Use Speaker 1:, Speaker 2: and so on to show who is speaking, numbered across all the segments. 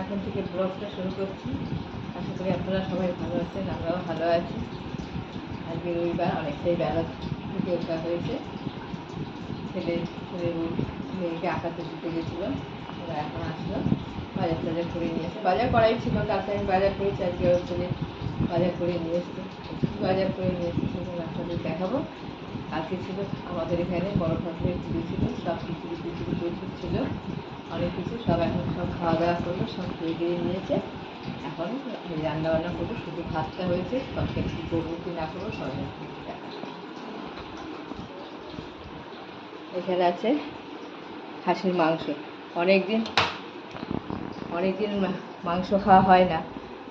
Speaker 1: এখন থেকে ব্লগটা শুরু করছি। আশা করি আপনারা সবাই ভালো আছেন, আমরাও ভালো আছি। আজকে রবিবার, অনেকটাই বেলা থেকে ওঠা হয়েছে। ছেলে ছেলে মেয়েকে আঁকাতে দিতে গেছিলাম ওরা এখন আসলো। বাজার টাজার করে নিয়ে এসে, বাজার করাই ছিল কালকে আমি বাজার করেছি। আজকে ওর ছেলে বাজার করে নিয়ে এসছে। বাজার করে নিয়ে এসছে সেগুলো আপনাদের দেখাবো। আজকে ছিল আমাদের এখানে বড় ঠাকুরের পুজো ছিল, সব খিচুড়ি খিচুড়ি প্রচুর ছিল। অনেক কিছু সব এখন খাওয়া দাওয়া করল, সব খেয়ে দিয়ে নিয়েছে। এখন রান্না বান্না করব, শুধু ভাতটা হয়েছে সবকে কী করব কি না করব সব দেখা এখানে আছে খাসির মাংস। অনেক দিন অনেক দিন মাংস খাওয়া হয় না।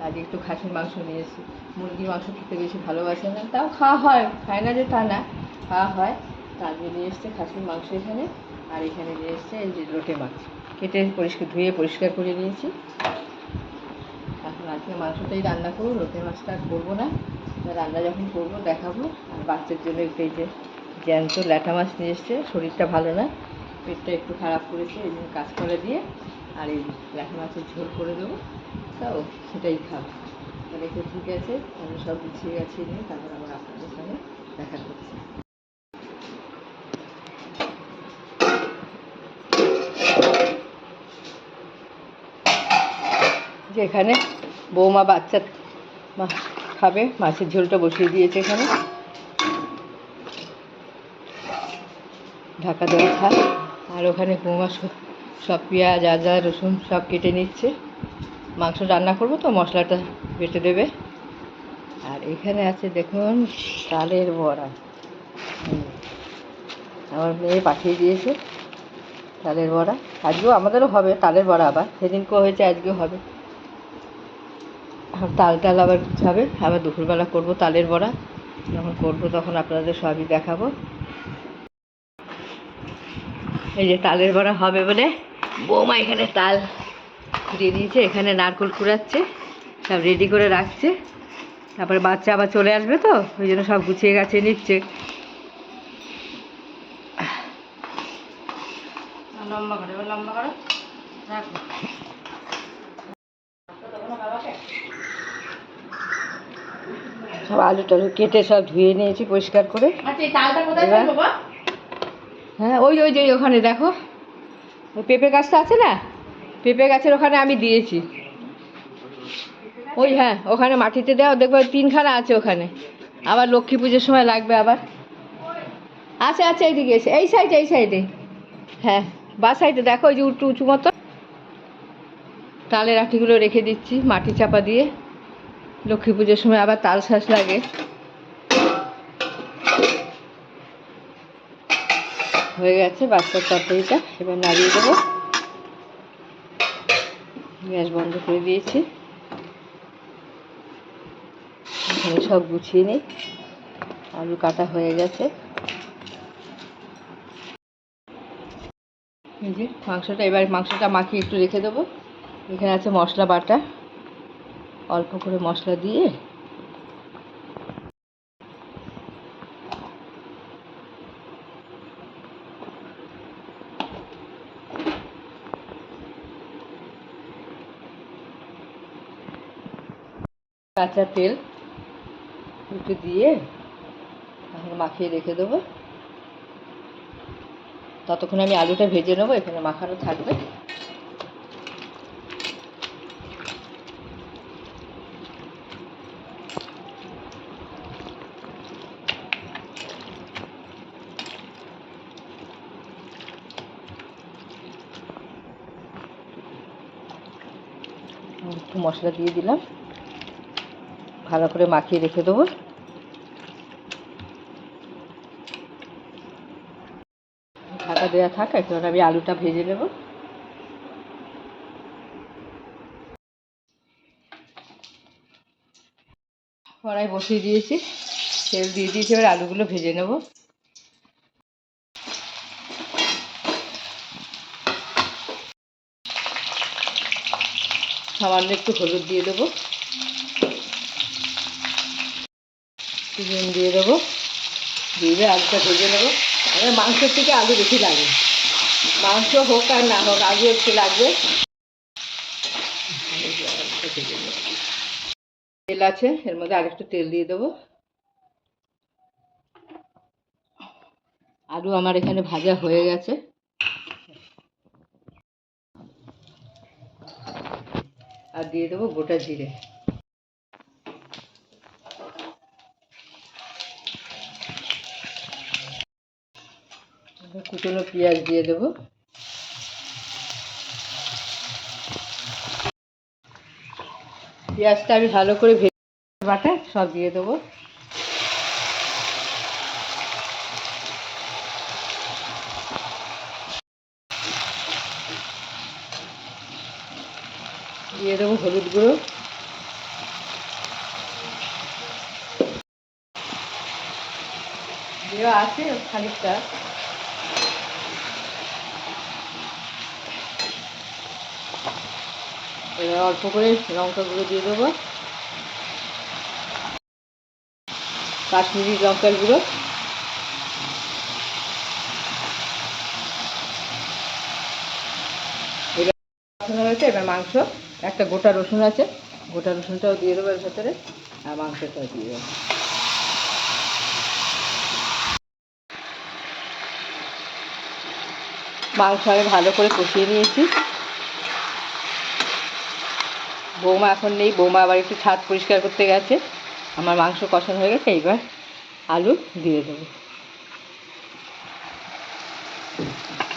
Speaker 1: আজ একটু খাসির মাংস নিয়েছি মুরগির মাংস খেতে বেশি ভালোবাসে না, তাও খাওয়া হয়, খায় না যে তা না, খাওয়া হয়। তার নিয়ে এসছে খাসির মাংস এখানে, আর এখানে নিয়ে এসছে এই যে লোটে মাছ। কেটে পরিষ্কার, ধুয়ে পরিষ্কার করে নিয়েছি। এখন আজকে মাংসটাই রান্না করব লোটে মাছটা আর করব না। রান্না যখন করব, দেখাবো। আর বাচ্চার জন্য একটু এই যে জ্যান্ত ল্যাটা মাছ নিয়ে এসছে, শরীরটা ভালো না। পেটটা একটু খারাপ করেছে, এই জন্য কাঁচকলা দিয়ে আর এই ল্যাটা মাছের ঝোল করে দেবো। তাও সেটাই খাব। তাহলে ঠিক আছে, আমি সব গুছিয়ে গেছি নিয়ে তারপর আবার আপনাদের সঙ্গে দেখা করছি। যে এখানে বৌমা বাচ্চা খাবে, মাছের ঝোলটা বসিয়ে দিয়েছে এখানে। ঢাকা দেওয়া থাক। আর ওখানে বৌমা সব- পেঁয়াজ, আদা, রসুন সব কেটে নিচ্ছে। মাংস রান্না করব তো, মশলাটা বেটে দেবে। আর এখানে আছে দেখুন তালের বড়া। আমার মেয়ে পাঠিয়ে দিয়েছে তালের বড়া। আজকেও আমাদেরও হবে তালের বড়া আবার। সেদিনকেও হয়েছে, আজকেও হবে। তাল টাল আবার হবে? আবার দুপুরবেলা করব তালের বড়া। যখন করব তখন আপনাদের সবই দেখাবো। এই যে তালের বড়া হবে বলে বৌমা এখানে তাল দিয়ে দিয়েছে, এখানে নারকোল কুড়াচ্ছে, সব রেডি করে রাখছে। তারপরে বাচ্চা আবার চলে আসবে তো, ওই জন্য সব গুছিয়ে গাছিয়ে নিচ্ছে। লম্বা করে লম্বা করো। রাখো। সব আলু টালু কেটে সব ধুয়ে নিয়েছি পরিষ্কার করে।
Speaker 2: আচ্ছা
Speaker 1: হ্যাঁ ওই ওই যে ওখানে দেখো। ওই পেঁপে গাছটা আছে না? পেঁপে গাছের ওখানে আমি দিয়েছি। ওই হ্যাঁ ওখানে মাটিতে দেওয়া দেখবে তিনখানা আছে ওখানে। আবার লক্ষ্মী পুজোর সময় লাগবে আবার। আছে আছে এইদিকে এসে। এই সাইডে এই সাইডে হ্যাঁ বা সাইডে দেখো ওই যে উঁচু উঁচু মতো। তালের আঠিগুলো রেখে দিচ্ছি মাটি চাপা দিয়ে। লক্ষ্মী পুজোর সময় আবার তাল শ্বাস লাগে। হয়ে গেছে বাচ্চার তরকারিটা, এবার নাড়িয়ে দেবো। গ্যাস বন্ধ করে দিয়েছি। এখানে সব গুছিয়ে নিই। আলু কাটা হয়ে গেছে। মাংসটা, এবার মাংসটা মাখিয়ে একটু রেখে দেবো। এখানে আছে মশলা বাটা। অল্প করে মশলা দিয়ে কাঁচা তেল একটু দিয়ে এখন মাখিয়ে রেখে দেবো। ততক্ষণ আমি আলুটা ভেজে নেব, এখানে মাখানো থাকবে। একটু মশলা দিয়ে দিলাম। ভালো করে মাখিয়ে রেখে দেবো। ঢাকা দেওয়া থাক এখন আমি আলুটা ভেজে নেব। কড়াই বসিয়ে দিয়েছি, তেল দিয়ে দিয়েছি, এবার আলুগুলো ভেজে নেব। সামান্য একটু হলুদ দিয়ে দেবো। নুন দিয়ে দেবো। দিয়ে আলুটা ভেজে নেব। আমার মাংসের থেকে আলু বেশি লাগে। মাংস হোক আর না হোক, আলু একটু লাগবে। তেল আছে, এর মধ্যে আরেকটু তেল দিয়ে দেবো। আলু আমার এখানে ভাজা হয়ে গেছে। আর দিয়ে দেবো গোটা জিরে। কুচনো পেঁয়াজ দিয়ে দেব। পেঁয়াজটা আমি ভালো করে ভেজে বাটা, সব দিয়ে দেবো। দিয়ে দেবো হলুদ গুঁড়ো। আছে খানিকটা। এবার অল্প করে লঙ্কা গুঁড়ো দিয়ে দেবো। কাশ্মীরি লঙ্কার গুঁড়ো। হয়েছে এবার মাংস। একটা গোটা রসুন আছে, গোটা রসুনটাও দিয়ে দেবো এর ভেতরে, আর মাংসটাও দিয়ে দেবো। মাংস আমি ভালো করে কষিয়ে নিয়েছি। বৌমা এখন নেই, বৌমা আবার একটু ছাদ পরিষ্কার করতে গেছে। আমার মাংস কষানো হয়ে গেছে, এইবার আলু দিয়ে দেবো।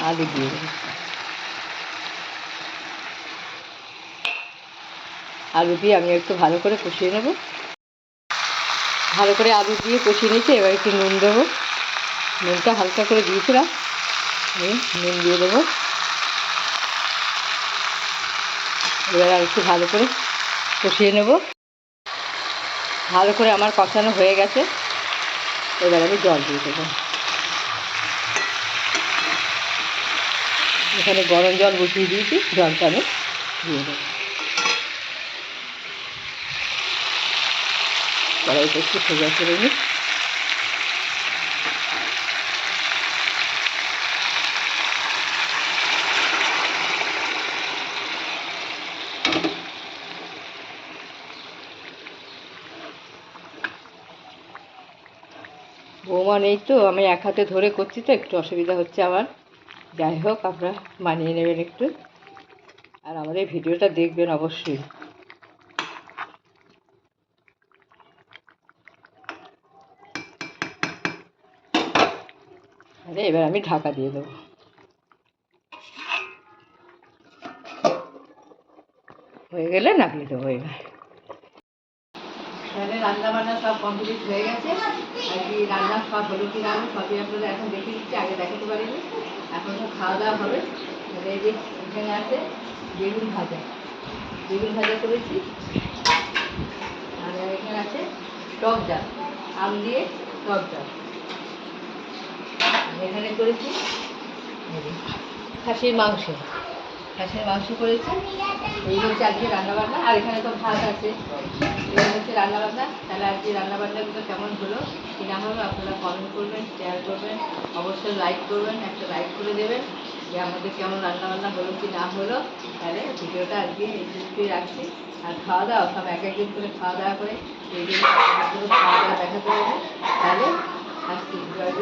Speaker 1: আলু দিয়ে দেবো। আলু দিয়ে আমি একটু ভালো করে কষিয়ে নেব। ভালো করে আলু দিয়ে কষিয়ে নিয়েছি, এবার একটু নুন দেবো। নুনটা হালকা করে দিয়েছিলাম। নুন দিয়ে দেবো। এবার আর একটু ভালো করে কষিয়ে নেব। ভালো করে আমার কষানো হয়ে গেছে। এবার আমি জল দিয়ে দেবো। এখানে গরম জল বসিয়ে দিয়েছি, জলটা আমি দিয়ে দেবো। কড়াইটা একটু সোজা করে নিই বৌমা নেই তো, আমি এক হাতে ধরে করছি তো, একটু অসুবিধা হচ্ছে আমার। যাই হোক, আপনারা মানিয়ে নেবেন একটু। আর আমার এই ভিডিওটা দেখবেন অবশ্যই। আরে, এবার আমি ঢাকা দিয়ে দেবো। হয়ে গেলে নামিয়ে দেবো এবার। তাহলে সব কমপ্লিট হয়ে গেছে। আর কি রান্না সব কি সবই এখন দিচ্ছি, আগে দেখাতে এখন খাওয়া দাওয়া হবে। এখানে আছে বেগুন ভাজা। বেগুন ভাজা করেছি। আর এখানে আছে টক ডাল। আম দিয়ে টক ডাল। এখানে করেছি। খাসির মাংস। খাসির মাংস করেছি। এই হচ্ছে আজকে রান্নাবান্না। আর এখানে তো ভাত আছে। এই হচ্ছে রান্নাবান্না। তাহলে আজকে রান্নাবান্নাগুলো কেমন হলো কি না হলো আপনারা কমেন্ট করবেন শেয়ার করবেন। অবশ্যই লাইক করবেন, একটা লাইক করে দেবেন যে আমাদের কেমন রান্নাবান্না হলো কি না হলো। তাহলে ভিডিওটা আজকে এই রাখছি। আর খাওয়া দাওয়া, সব এক একদিন করে খাওয়া দাওয়া করে। এই দিন খাওয়া দাওয়া দেখাতে হবে। তাহলে আজকে জয়